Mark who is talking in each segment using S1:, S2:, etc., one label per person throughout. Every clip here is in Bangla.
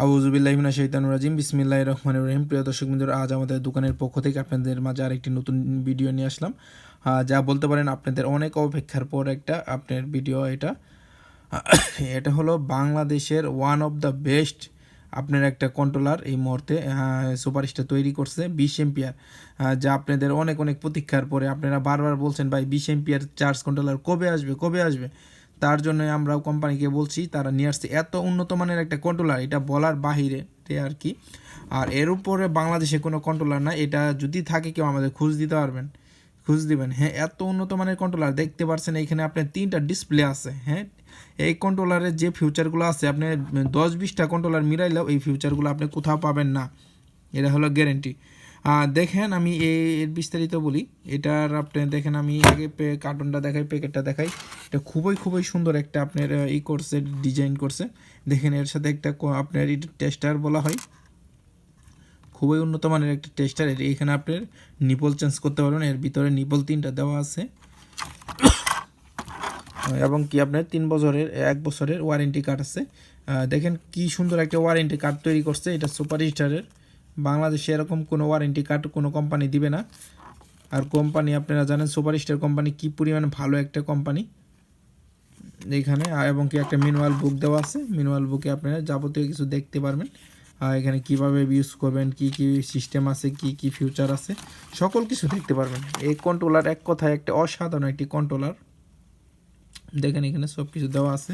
S1: আউজুবিল্লাহিমিনা শৈতান রাজিম। বিসমিল্লাহ রহমান রহিম। প্রিয় দর্শক বন্ধুরা আজ আমাদের দোকানের পক্ষ থেকে আপনাদের মাঝে আরেকটি নতুন ভিডিও নিয়ে আসলাম। যা বলতে পারেন আপনাদের অনেক অপেক্ষার পর একটা আপনার ভিডিও এটা। এটা হলো বাংলাদেশের ওয়ান অফ দ্য বেস্ট আপনার একটা কন্ট্রোলার এই মুহূর্তে সুপারস্টার তৈরি করছে বিশ এম্পিয়ার যা আপনাদের অনেক অনেক প্রতীক্ষার পরে আপনারা বারবার বলছেন, ভাই, বিশ এম্পিয়ার চার্জ কন্ট্রোলার কবে আসবে? কবে আসবে? তার জন্য আমরা কোম্পানিকে বলছি, তারা নিয়ে আসছে। এত উন্নত মানের একটা কন্ট্রোলার এটা বলার বাহিরে আর কি। আর এর উপরে বাংলাদেশে কোনো কন্ট্রোলার না এটা যদি থাকে কেউ আমাদের খুঁজ দিতে পারবেন, খুঁজ দিবেন। হ্যাঁ এত উন্নত মানের কন্ট্রোলার দেখতে পারছেন এখানে আপনার তিনটা ডিসপ্লে আছে হ্যাঁ। এই কন্ট্রোলারের যে ফিউচারগুলো আছে, আপনি দশ বিশটা কন্ট্রোলার মিলাইলেও এই ফিউচারগুলো আপনি কোথাও পাবেন না। এটা হলো গ্যারেন্টি দেখেন আমি এর বিস্তারিত বলি। এটার আপনি দেখেন আমি আগে কার্টুনটা দেখাই প্যাকেটটা দেখাই। এটা খুবই খুবই সুন্দর একটা আপনার ই করছে ডিজাইন করছে। দেখেন এর সাথে একটা আপনার টেস্টার বলা হয়। খুবই উন্নত মানের একটা টেস্টার এখানে আপনার নিপল চেঞ্জ করতে পারবেন। এর ভিতরে নিপল তিনটা দেওয়া আছে। এবং কি আপনার তিন বছরের, এক বছরের ওয়ারেন্টি কার্ড আছে। দেখেন কি সুন্দর একটা ওয়ারেন্টি কার্ড তৈরি করছে। এটা সুপার স্টারের বাংলাদেশে এরকম কোনো ওয়ারেন্টি কার্ড কোনো কোম্পানি দিবে না। আর কোম্পানি আপনারা জানেন সুপার স্টার কোম্পানি কী পরিমাণ ভালো একটা কোম্পানি এখানে এবং কি একটা মিনুয়াল বুক দেওয়া আছে। মিনুয়াল বুকে আপনারা যাবতীয় কিছু দেখতে পারবেন। আর এখানে কীভাবে ইউজ করবেন, কি কি সিস্টেম আছে, কি কি ফিউচার আছে, সকল কিছু দেখতে পারবেন। এই কন্ট্রোলার এক কথায় একটা অসাধারণ একটি কন্ট্রোলার দেখেন এখানে সব কিছু দেওয়া আছে।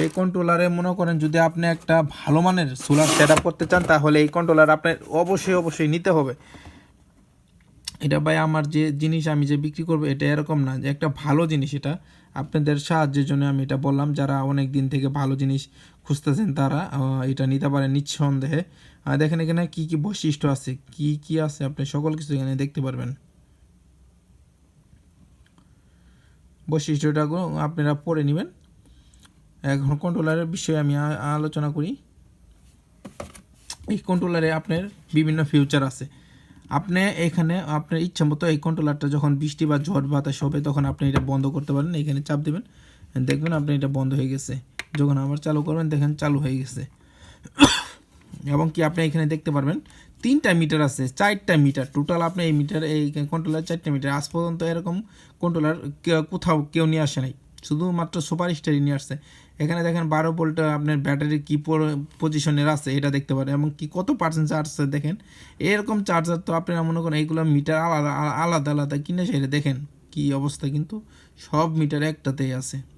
S1: এই কন্ট্রোলারে মনে করেন যদি আপনি একটা ভালো মানের সোলার সেট করতে চান, তাহলে এই কন্ট্রোলার আপনার অবশ্যই অবশ্যই নিতে হবে। এটা ভাই আমার যে জিনিস আমি যে বিক্রি করব, এটা এরকম না যে একটা ভালো জিনিস এটা। আপনাদের সাহায্যের জন্য আমি এটা বললাম, যারা অনেক দিন থেকে ভালো জিনিস খুঁজতেছেন, তারা এটা নিতে পারেন নিঃসন্দেহে। দেখেন এখানে কি কি বৈশিষ্ট্য আছে, কি কি আছে, আপনি সকল কিছু এখানে দেখতে পারবেন। বৈশিষ্ট্যটা আপনারা পড়ে নেবেন। এখন কন্ট্রোলারের বিষয়ে আমি আলোচনা করি। এই কন্ট্রোলারে আপনার বিভিন্ন ফিউচার আছে। আপনি এখানে আপনার ইচ্ছা মতো এই কন্ট্রোলারটা যখন বৃষ্টি বা ঝড় বাতাস হবে, তখন আপনি এটা বন্ধ করতে পারেন, এখানে চাপ দেবেন। দেখবেন আপনি এটা বন্ধ হয়ে গেছে। যখন আবার চালু করবেন, দেখেন চালু হয়ে গেছে। এবং কি আপনি এখানে দেখতে পারবেন, তিনটা মিটার আছে, চারটা মিটার টোটাল আপনি এই মিটার এই কন্ট্রোলার চারটা মিটার আজ পর্যন্ত এরকম কন্ট্রোলার কোথাও কেউ নিয়ে আসে নাই। শুধুমাত্র সুপার স্টারই নিয়ে আসছে। এখানে দেখেন বারো ভোল্ট আপনার ব্যাটারি কী পজিশনের আছে এটা দেখতে পারেন। এবং কি কত পার্সেন্ট চার্জ আছে দেখেন। এরকম চার্জার তো আপনারা মনে করেন এইগুলো মিটার আলাদা আলাদা আলাদা কিনে সেটা দেখেন কি অবস্থা কিন্তু। সব মিটার একটাতেই আছে।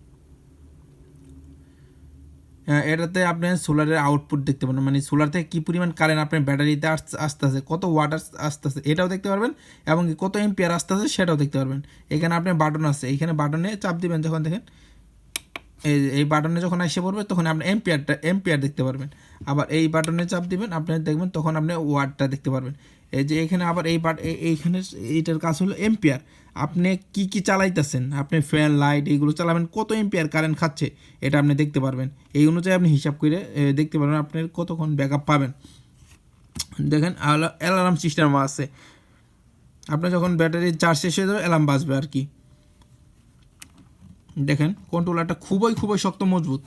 S1: হ্যাঁ, এটাতে আপনি সোলারের আউটপুট দেখতে পারেন। মানে সোলার থেকে কী পরিমাণ কারেন্ট আপনার ব্যাটারিতে আস- আসতেছে কত ওয়াট আসতেছে এটাও দেখতে পারবেন। এবং কত এম্পিয়ার আসতেছে সেটাও দেখতে পারবেন। এখানে আপনার বাটন আছে। এখানে বাটনে চাপ দিবেন যখন দেখেন এই এই বাটনে যখন এসে পড়বে, তখন আপনি এম্পিয়ারটা এম্পিয়ার দেখতে পারবেন। আবার এই বাটনে চাপ দিবেন, আপনি দেখবেন তখন আপনি ওয়ার্ডটা দেখতে পারবেন। এই যে এখানে আবার এই বাট এই- এইখানে এইটার কাজ হলো এম্পিয়ার আপনি কি কি চালাইতেছেন? আপনি ফ্যান লাইট এইগুলো চালাবেন, কত এম্পিয়ার কারেন্ট খাচ্ছে, এটা আপনি দেখতে পারবেন। এই অনুযায়ী আপনি হিসাব করে দেখতে পারবেন আপনার কতক্ষণ ব্যাকআপ পাবেন। দেখেন অ্যালার্ম সিস্টেম আছে। আপনার যখন ব্যাটারি চার্জ শেষ হয়ে যাবে অ্যালার্ম বাজবে আর কি। দেখেন কন্ট্রোলারটা খুবই খুবই শক্ত, মজবুত।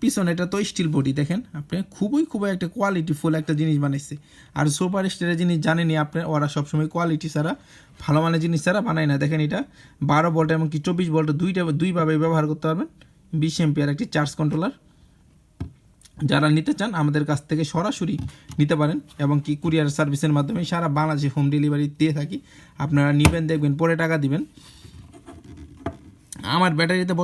S1: পিছনে এটা তো স্টিল বডি দেখেন, আপনি খুবই খুবই একটা কোয়ালিটি ফুল একটা জিনিস বানাইছে। আর সুপার স্টারের জিনিস জানেনি আপনার ওরা সবসময় কোয়ালিটি ছাড়া, ভালো মানের জিনিস ছাড়া বানায় না। দেখেন এটা, বারো ভোল্ট এবং কি চব্বিশ ভোল্ট দুইটা, দুইভাবে ব্যবহার করতে পারবেন। বিশ এমপিয়ার একটি চার্জ কন্ট্রোলার যারা নিতে চান, আমাদের কাছ থেকে সরাসরি নিতে পারেন এবং কি কুরিয়ার সার্ভিসের মাধ্যমে সারা বাংলাদেশে হোম ডেলিভারি দিয়ে থাকি। আপনারা নেবেন, দেখবেন, পরে টাকা দিবেন। আমার ব্যাটারিতে